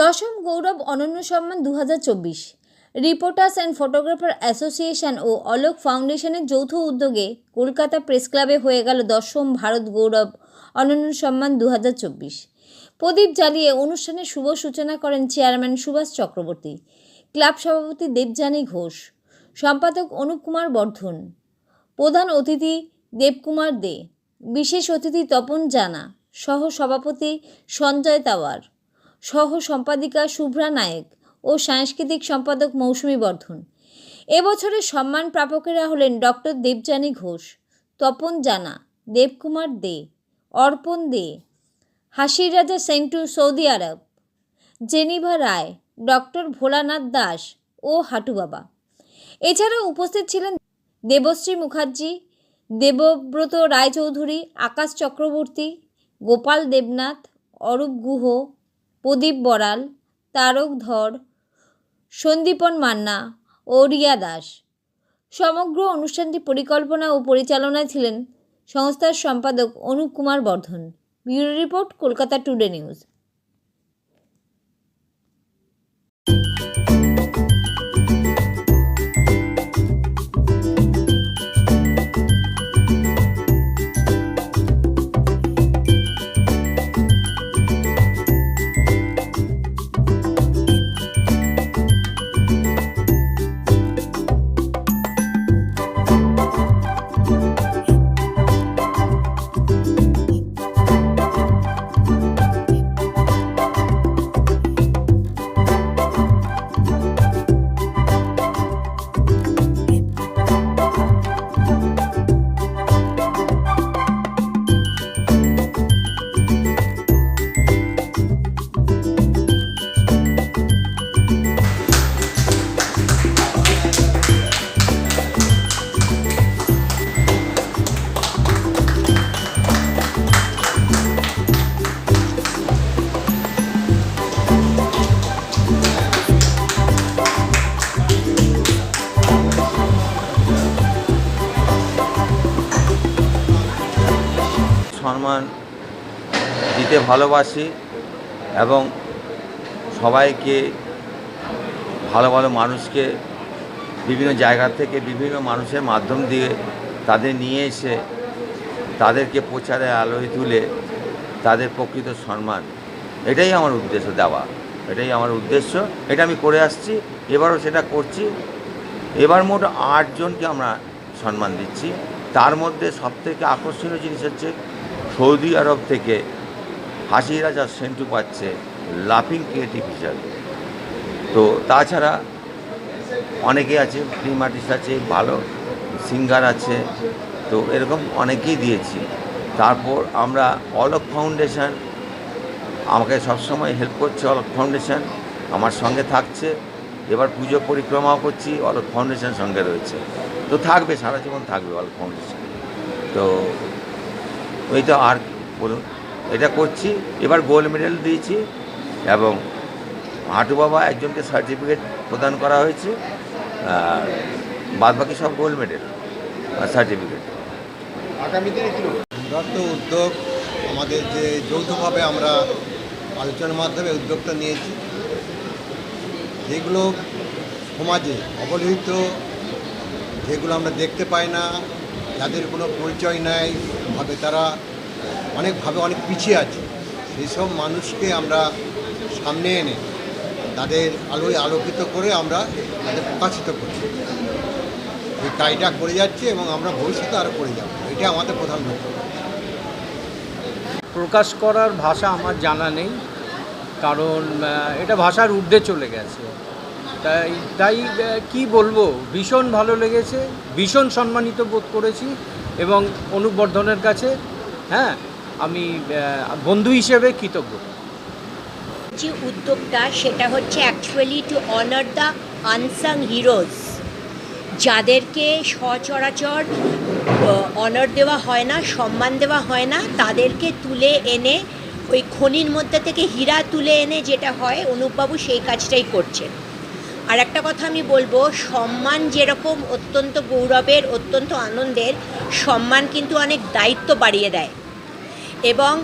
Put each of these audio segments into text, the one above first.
দশম গৌরব অনন্য সম্মান দু হাজার চব্বিশ। রিপোর্টার্স অ্যান্ড ফটোগ্রাফার অ্যাসোসিয়েশন ও অলোক ফাউন্ডেশনের যৌথ উদ্যোগে কলকাতা প্রেস ক্লাবে হয়ে গেল দশম ভারত গৌরব অনন্য সম্মান দু হাজার চব্বিশ। প্রদীপ জ্বালিয়ে অনুষ্ঠানের শুভ সূচনা করেন চেয়ারম্যান সুভাষ চক্রবর্তী। ক্লাব সভাপতি দেবযানী ঘোষ। সম্পাদক অনুপ কুমার বর্ধন। প্রধান অতিথি দেবকুমার দে। বিশেষ অতিথি তপন জানা। সহ সভাপতি সঞ্জয় তাওয়ার। সহ সম্পাদিকা শুভ্রা নায়েক ও সাংস্কৃতিক সম্পাদক মৌসুমী বর্ধন। এবছরের সম্মান প্রাপকেরা হলেন ডক্টর দেবযানী ঘোষ, তপন জানা, দেবকুমার দে, অর্পণ দে, হাসির রাজা Sentu, Saudi Arab, Geneva Roy, doctor Bholanath Das ও হাটু বাবা। এছাড়াও উপস্থিত ছিলেন দেবশ্রী মুখার্জি, দেবব্রত রায়চৌধুরী, আকাশ চক্রবর্তী, গোপাল দেবনাথ, অরূপ গুহ প্রদীপ বড়াল, তারক ধর, সন্দীপন মান্না ও রিয়া দাস। সমগ্র অনুষ্ঠানটি পরিকল্পনা ও পরিচালনায় ছিলেন সংস্থার সম্পাদক Anup Kumar Bardhan. Bureau report, Kolkata today news. সম্মান দিতে ভালোবাসি এবং সবাইকে, ভালো ভালো মানুষকে, বিভিন্ন জায়গা থেকে বিভিন্ন মানুষের মাধ্যম দিয়ে তাদের নিয়ে এসে তাদেরকে প্রচারে আলোয় তুলে তাদের প্রকৃত সম্মান। এটাই আমার উদ্দেশ্য দেওয়া। এটাই আমার উদ্দেশ্য। এটা আমি করে আসছি, এবারও সেটা করছি। এবার মোট আটজনকে আমরা সম্মান দিচ্ছি। তার মধ্যে সবথেকে আকর্ষণীয় জিনিস হচ্ছে সৌদি আরব থেকে হাসি রাজা সেন্টু পাচ্ছে লাফিং ক্রিয়েটিভ হিসাবে। তো তাছাড়া অনেকে আছে, ফিল্ম আর্টিস্ট আছে, ভালো সিঙ্গার আছে, তো এরকম অনেকেই দিয়েছি। তারপর আমরা অলোক ফাউন্ডেশন, আমাকে সবসময় হেল্প করছে অলোক ফাউন্ডেশন, আমার সঙ্গে থাকছে। এবার পুজো পরিক্রমাও করছি, অলোক ফাউন্ডেশন সঙ্গে রয়েছে। তো থাকবে, সারা জীবন থাকবে অলোক ফাউন্ডেশন। তো ওই তো আর বলুন এটা করছি এবার গোল্ড মেডেল দিয়েছি এবং হাঁটু বাবা একজনকে সার্টিফিকেট প্রদান করা হয়েছে আর বাদ বাকি সব গোল্ড মেডেল আর সার্টিফিকেট দত্ত উদ্যোগ আমাদের যে যৌথভাবে আমরা আলোচনার মাধ্যমে উদ্যোগটা নিয়েছি যেগুলো সমাজে অবহেলিত যেগুলো আমরা দেখতে পাই না যাদের কোনো পরিচয় নাই ভাবে তারা অনেকভাবে অনেক পিছিয়ে আছে। সেই সব মানুষকে আমরা সামনে এনে তাদের আলোয় আলোকিত করে আমরা তাদের প্রকাশিত করি এই কাজটা করে যাচ্ছে এবং আমরা ভবিষ্যতে আরও করে যাব। এটা আমাদের প্রধান লক্ষ্য। প্রকাশ করার ভাষা আমার জানা নেই। কারণ এটা ভাষার ঊর্ধ্বে চলে গেছে। তাই তাই কি বলব? ভীষণ ভালো লেগেছে। ভীষণ সম্মানিত বোধ করেছি। এবং অনুবর্ধনের কাছে হ্যাঁ আমি বন্ধু হিসেবে কৃতজ্ঞ। যে উদ্যোগটা সেটা হচ্ছে actually to honour the unsung heroes যাদেরকে সচরাচর অনার দেওয়া হয় না, সম্মান দেওয়া হয় না, তাদেরকে তুলে এনে, ওই খনির মধ্যে থেকে হীরা তুলে এনে যেটা হয়, অনুপবাবু সেই কাজটাই করছেন। আর একটা কথা আমি বলব, সম্মান যেরকম অত্যন্ত গৌরবের, অত্যন্ত আনন্দের, সম্মান কিন্তু অনেক দায়িত্ব বাড়িয়ে দেয়। এবং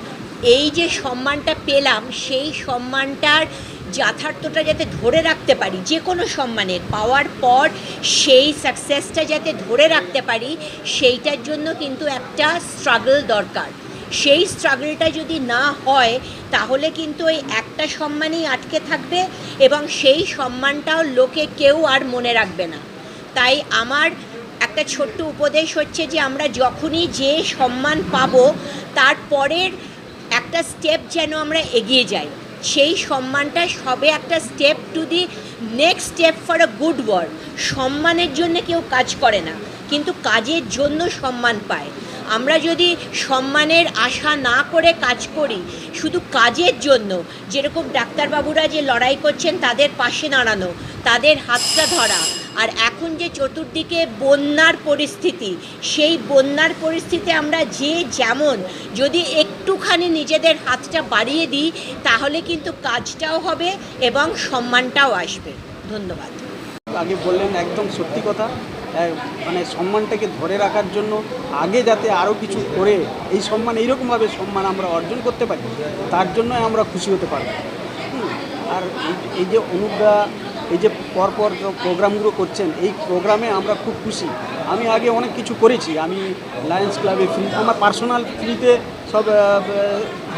এই যে সম্মানটা পেলাম, সেই সম্মানটার যথার্থটা যাতে ধরে রাখতে পারি যে কোনো সম্মানের, পাওয়ার পর সেই সাকসেসটা যাতে ধরে রাখতে পারি, সেইটার জন্য কিন্তু একটা স্ট্রাগল দরকার। সেই স্ট্রাগলটা যদি না হয়, তাহলে কিন্তু ওই একটা সম্মানই আটকে থাকবে এবং সেই সম্মানটাও লোকে কেউ আর মনে রাখবে না। তাই আমার একটা ছোট্ট উপদেশ হচ্ছে যে, আমরা যখনই যে সম্মান পাবো তারপরের একটা স্টেপ যেন আমরা এগিয়ে যাই। সেই সম্মানটা সবে একটা step to the next step for a good work সম্মানের জন্য কেউ কাজ করে না, কিন্তু কাজের জন্য সম্মান পায়। আমরা যদি সম্মানের আশা না করে কাজ করি, শুধু কাজের জন্য, যেরকম ডাক্তারবাবুরা যে লড়াই করছেন তাদের পাশে দাঁড়ানো, তাদের হাতটা ধরা, আর এখন যে চতুর্দিকে বন্যার পরিস্থিতি, সেই বন্যার পরিস্থিতি আমরা যে যেমন, যদি একটুখানি নিজেদের হাতটা বাড়িয়ে দিই, তাহলে কিন্তু কাজটাও হবে এবং সম্মানটাও আসবে। ধন্যবাদ। আগে বললেন একদম সত্যি কথা। মানে সম্মানটাকে ধরে রাখার জন্য আগে যাতে আরও কিছু করে, এই সম্মান এইরকমভাবে সম্মান আমরা অর্জন করতে পারি, তার জন্য আমরা খুশি হতে পারব। আর এই- যে অনুজ্ঞা, এই যে পরপর প্রোগ্রামগুলো করছেন, এই প্রোগ্রামে আমরা খুব খুশি। আমি আগে অনেক কিছু করেছি, আমি লায়ন্স ক্লাবে ফ্রি আমার পার্সোনাল ফ্রিতে সব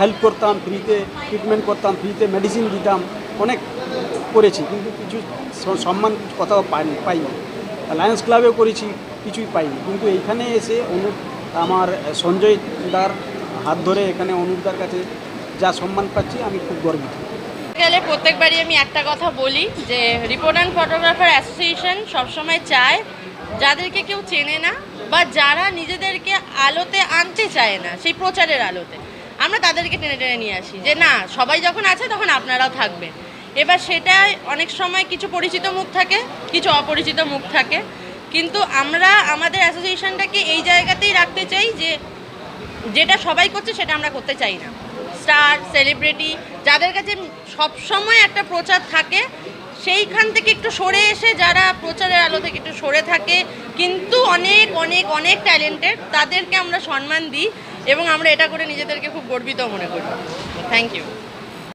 হেল্প করতাম ফ্রিতে ট্রিটমেন্ট করতাম ফ্রিতে মেডিসিন দিতাম, অনেক করেছি, কিন্তু কিছু সম্মান কোথাও পাইনি পাইনি। লায়ন্স ক্লাবেও করেছি, কিছুই পাইনি। কিন্তু এইখানে এসে অনুপ, আমার সঞ্জয় দার হাত ধরে এখানে অনুপদার কাছে যা সম্মান পাচ্ছি, আমি খুব গর্বিত। গেলে প্রত্যেকবারই আমি একটা কথা বলি যে রিপোর্ট ফটোগ্রাফার অ্যাসোসিয়েশন সবসময় চায় যাদেরকে কেউ চেনে না বা যারা নিজেদেরকে আলোতে আনতে চায় না, সেই প্রচারের আলোতে। আমরা তাদেরকে টেনে টেনে নিয়ে আসি যে, না, সবাই যখন আছে তখন আপনারাও থাকবেন। এবার সেটাই অনেক সময় কিছু পরিচিত মুখ থাকে, কিছু অপরিচিত মুখ থাকে। কিন্তু আমরা আমাদের অ্যাসোসিয়েশনটাকে এই জায়গাতেই রাখতে চাই যে, যেটা সবাই করছে সেটা আমরা করতে চাই না। স্টার, সেলিব্রিটি, যাদের কাছে সবসময় একটা প্রচার থাকে, সেইখান থেকে একটু সরে এসে যারা প্রচারের আলো থেকে একটু সরে থাকে, কিন্তু অনেক অনেক অনেক ট্যালেন্টেড, তাদেরকে আমরা সম্মান দিই এবং আমরা এটা করে নিজেদেরকে খুব গর্বিত মনে করি। Thank you